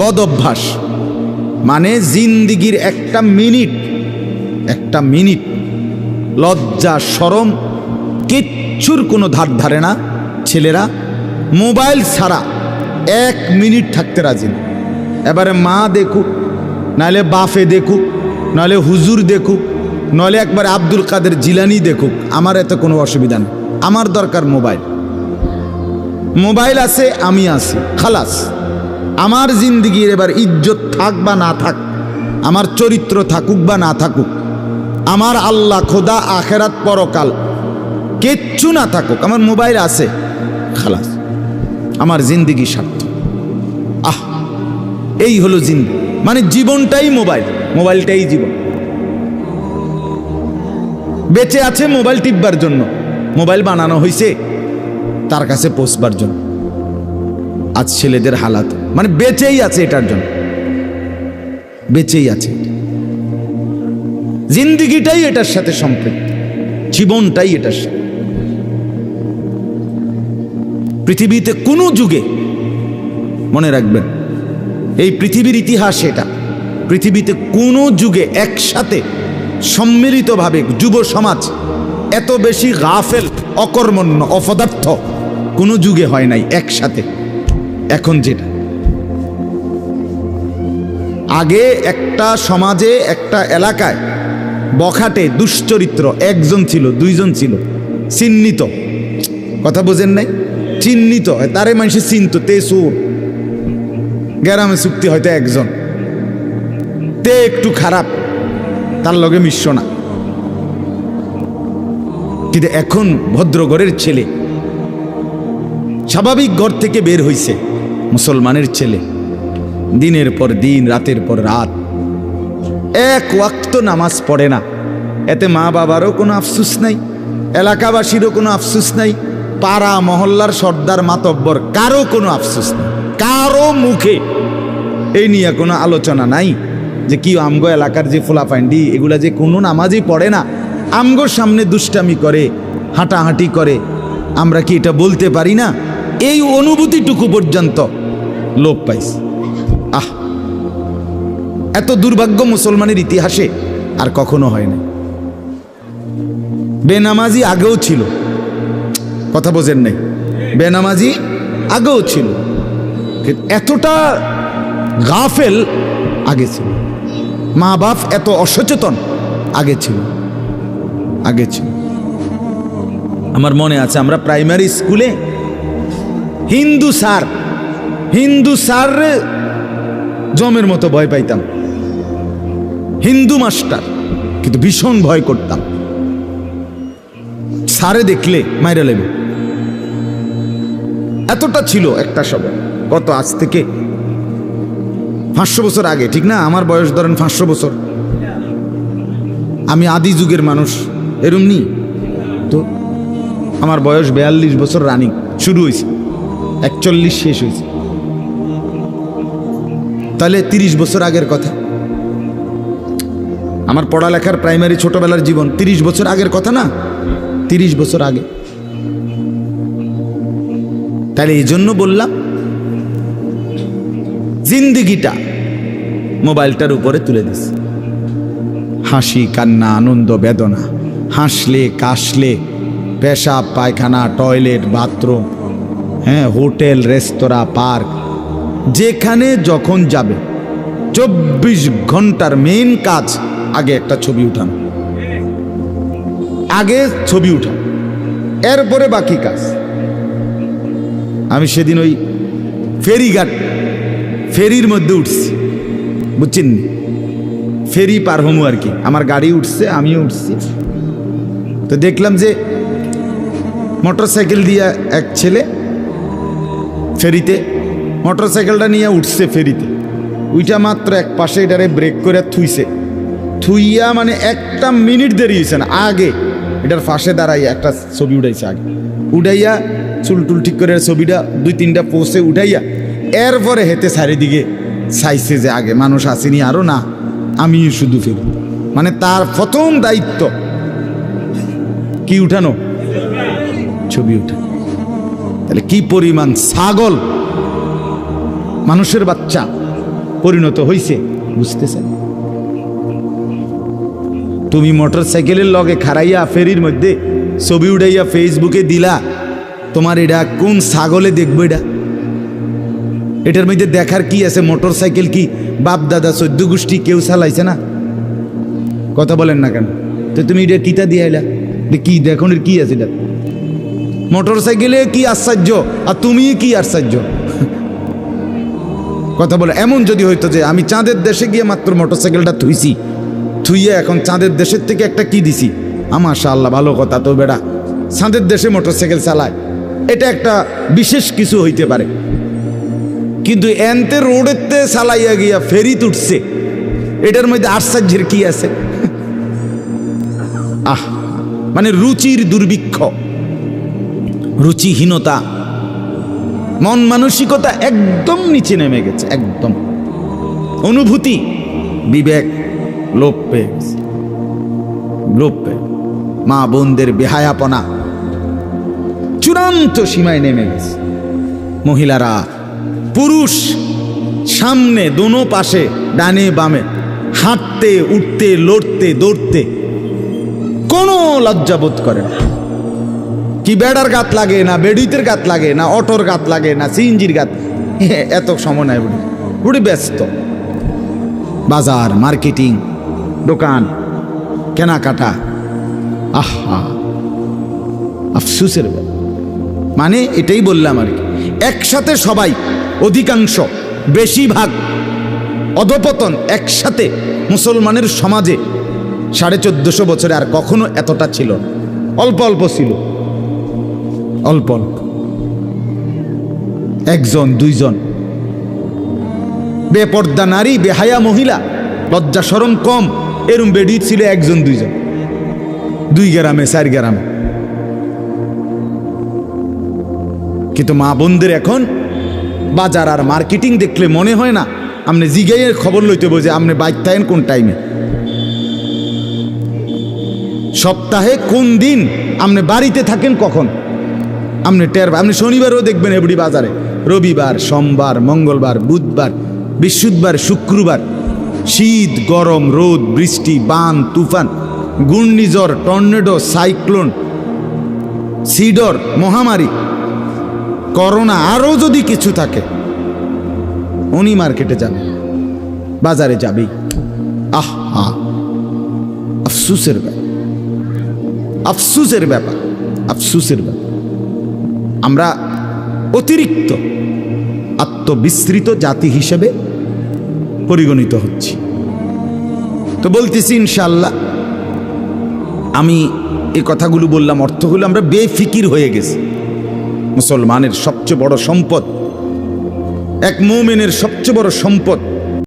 বদ অভ্যাস মানে জিন্দিগির একটা মিনিট একটা মিনিট। লজ্জা সরম কিচ্ছুর কোনো ধার ধারে না। ছেলেরা, মোবাইল ছাড়া এক মিনিট থাকতে রাজি না। এবারে মা দেখুক, নাহলে বাফে দেখুক, নাহলে হুজুর দেখুক নইলে একবার আব্দুল কাদের জিলানি দেখুক। আমার এত কোনো অসুবিধা নেই। আমার দরকার মোবাইল। মোবাইল আছে, আমি আছি। খালাস। আমার জিন্দিগির এবার ইজ্জত থাক বা না থাক, আমার চরিত্র থাকুক বা না থাকুক, আমার আল্লাহ খোদা আখেরাত পরকাল কিচ্ছু না থাকুক, আমার মোবাইল আছে, খালাস, আমার জিন্দিগি স্বার্থ আহ, এই হলো জিন্দি মানে জীবনটাই মোবাইল, মোবাইলটাই জীবন। বেঁচে আছে মোবাইল টিপবার জন্য, মোবাইল বানানো হয়েছে তার কাছে পৌঁছবার জন্য। আজ ছেলেদের হালাত। মানে বেঁচেই আছে এটার জন্য। বেঁচেই আছে। জিন্দিগিটাই এটার সাথে সম্পৃক্ত। জীবনটাই এটার সাথে। পৃথিবীতে কোনো যুগে, মনে রাখবেন, এই পৃথিবীর ইতিহাস এটা। পৃথিবীতে কোনো যুগে একসাথে সম্মিলিতভাবে যুব সমাজ এত বেশি গাফেল, অকর্মণ্য, অপদার্থ কোনো যুগে হয় নাই, একসাথে। এখন যেটা। আগে একটা সমাজে, একটা এলাকায় বখাটে, দুশ্চরিত্র, একজন ছিল, দুইজন ছিল, চিহ্নিত। কথা বোঝেন নাই? চিহ্নিত তারে মানুষে চিনত, তে সুর গ্যারামে চুক্তি হয়তো একজন। তে একটু খারাপ, তার লগে মিশ্র না। কিন্তু এখন ভদ্রগড়ের ছেলে, স্বাভাবিক ঘর থেকে বের হইছে। মুসলমানের ছেলে। দিনের পর দিন, রাতের পর রাত। এক ওয়াক্ত নামাজ পড়ে না। এতে মা বাবারও কোনো আফসুস নাই, এলাকাবাসীরও কোনো আফসুস নাই, পাড়া মহল্লার সর্দার মাতব্বর কারও কোনো আফসুস নেই, কারও মুখে। এই নিয়ে কোনো আলোচনা নাই যে কি আমগো এলাকার যে ফোলাফান্ডি, এগুলা যে কোনো নামাজই পড়ে না। আমগোর সামনে দুষ্টামি করে, হাঁটাহাঁটি করে, আমরা কি এটা বলতে পারি না? এই অনুভূতিটুকু পর্যন্ত লোপ পাইছে। আহ! এত দুর্ভাগ্য মুসলমানের ইতিহাসে আর কখনো হয় না বেনামাজি আগেও ছিল। কথা বোঝেন নাই। বেনামাজি আগেও ছিল। এতটা গাফেল আগে ছিল। মা বাপ এত অসচেতন আগে ছিল। আগে ছিল। আমার মনে আছে, আমরা প্রাইমারি স্কুলে হিন্দু স্যার হিন্দু স্যার জমের মতো ভয় পাইতাম। হিন্দু মাস্টার, কিন্তু ভীষণ ভয় করতাম। সারে দেখলে মাইরা লেবে। এতটা ছিল একটা সময় কত আজ থেকে পাঁচশো বছর আগে, ঠিক না? আমার বয়স ধরেন পাঁচশো বছর। আমি আদি যুগের মানুষ, এরম নি তো আমার বয়স বেয়াল্লিশ বছর রানিং, শুরু হয়েছে একচল্লিশ শেষ হয়েছে তাহলে তিরিশ বছর আগের কথা। আমার পড়ালেখার প্রাইমারি ছোটবেলার জীবন তিরিশ বছর আগের কথা না? তিরিশ বছর আগে। তাহলে এই জন্য বললাম, জিন্দিগিটা মোবাইলটার উপরে তুলে দিস। হাসি, কান্না, আনন্দ, বেদনা, হাসলে, কাশলে, পেশাব, পায়খানা, টয়লেট, বাথরুম হ্যাঁ হোটেল, রেস্তোরাঁ, পার্ক যেখানে যখন যাবে, চব্বিশ ঘণ্টার মেন কাজ আগে একটা ছবি উঠানো। আগে ছবি উঠা এরপরে বাকি কাজ। আমি সেদিন ওই ফেরিঘাট, ফেরির মধ্যে উঠছি। বুঝছেন ফেরি পার হমু আর কি। আমার গাড়ি উঠছে, আমিও উঠছি। তো দেখলাম যে মোটর সাইকেল দিয়ে এক ছেলে ফেরিতে মোটর সাইকেলটা নিয়ে উঠছে ফেরিতে। উইটা মাত্র এক পাশে এটারে ব্রেক করে থুইছে। থুইয়া মানে একটা মিনিট দেরি হয়েছে না, আগে। এটার পাশে দাঁড়াইয়া একটা ছবি উঠাইছে আগে। উঠাইয়া চুল টুল ঠিক করে ছবিটা দুই তিনটা পোস্টে উঠাইয়া এরপরে হেতে চারিদিকে চাইছে যে আগে মানুষ আসেনি আরও না আমি শুধু ফেরি। মানে তার প্রথম দায়িত্ব। কি উঠানো? ছবি উঠা। তাহলে কি পরিমাণ ছাগল? মানুষের বাচ্চা পরিণত হইছে, বুঝতেছেন? তুমি মোটর সাইকেলের লগে খারাইয়া ফেরির মধ্যে ছবি উড়াইয়া ফেসবুকে দিলা, তোমার এটা কোন ছাগলে দেখব এটা? এটার মধ্যে দেখার কি আছে? মোটর সাইকেল কি বাপ, দাদা, চোদ্দ গোষ্ঠী কেউ চালাইছে না? কথা বলেন না কেন? তো তুমি এটা কিতা দিয়ে আইলা? কি এর কি আছে এটা? মোটর সাইকেলে কি আশ্চর্য? আর তুমি কি আশ্চর্য? কথা বলে। এমন যদি হইতো যে আমি চাঁদের দেশে গিয়ে মাত্র মোটর সাইকেলটা থুইছি, থুইয়ে এখন চাঁদের দেশের থেকে একটা কি দিছি? আমার আল্লাহ ভালো কথা তো বেড়া। চাঁদের দেশে মোটর সাইকেল চালায়, এটা একটা বিশেষ কিছু হইতে পারে। কিন্তু এনতে রোডেতে চালাইয়া গিয়া ফেরি তুটছে এটার মধ্যে আশ্চর্যের কি আছে? আহ মানে রুচির দুর্ভিক্ষ, রুচিহীনতা। মন মানসিকতা একদম নিচে নেমে গেছে, একদম। অনুভূতি, বিবেক, লোপ পেয়ে গেছে। লোপ পেয়ে মা বোনদের বেহায়াপনা চূড়ান্ত সীমায় নেমে গেছে। মহিলারা, পুরুষ সামনে, দোনো পাশে, ডানে, বামে, হাঁটতে, উঠতে, লড়তে, দৌড়তে কোনো লজ্জাবোধ করে না। কি বেড়ার গাত লাগে না, বেডিতের গাত লাগে না, অটোর গাত লাগে না, সিএনজির গাত এত সময় নাই বুড়ি। বুড়ি ব্যস্ত। বাজার, মার্কেটিং, দোকান, কেনাকাটা। আহা, আফসুসের মানে এটাই বললাম আর কি। একসাথে সবাই, অধিকাংশ, বেশিরভাগ, অধপতন, একসাথে মুসলমানের সমাজে সাড়ে চোদ্দশো বছরে আর কখনো এতটা ছিল অল্প অল্প ছিল। অল্প অল্প একজন, দুইজন। বেপর্দা নারী, বেহায়া মহিলা, লজ্জা সরম কম, এরম বেডি ছিল একজন, দুইজন। দুই গ্রামে, চার গ্রামে। কিন্তু মা বোনদের এখন বাজার আর মার্কেটিং দেখলে মনে হয় না আপনি জিগাইয়ের খবর লইতে বোঝে আপনি বাইক থাকেন কোন টাইমে। সপ্তাহে কোন দিন আপনি বাড়িতে থাকেন কখন? আপনি টের আপনি শনিবারও দেখবেন এবড়ি বাজারে। রবিবার, সোমবার, মঙ্গলবার, বুধবার, বৃহস্পতিবার, শুক্রবার। শীত, গরম, রোদ, বৃষ্টি, বান, তুফান, ঘূর্ণিঝড়, টর্নেডো, সাইক্লোন, সিডর, মহামারী, করোনা আরও যদি কিছু থাকে, উনি মার্কেটে যাবে, বাজারে যাবেই। আহ হা আফসুসের ব্যাপার। আফসুসের ব্যাপার আফসুসের ব্যাপার। আমরা অতিরিক্ত আত্মবিস্তৃত জাতি হিসেবে পরিগণিত হচ্ছি। তো বলতেছি ইনশাল্লাহ আমি এই কথাগুলো বললাম অর্থ হলো আমরা বেফিকির হয়ে গেছি। মুসলমানের সবচেয়ে বড় সম্পদ, এক মোমেনের সবচেয়ে বড় সম্পদ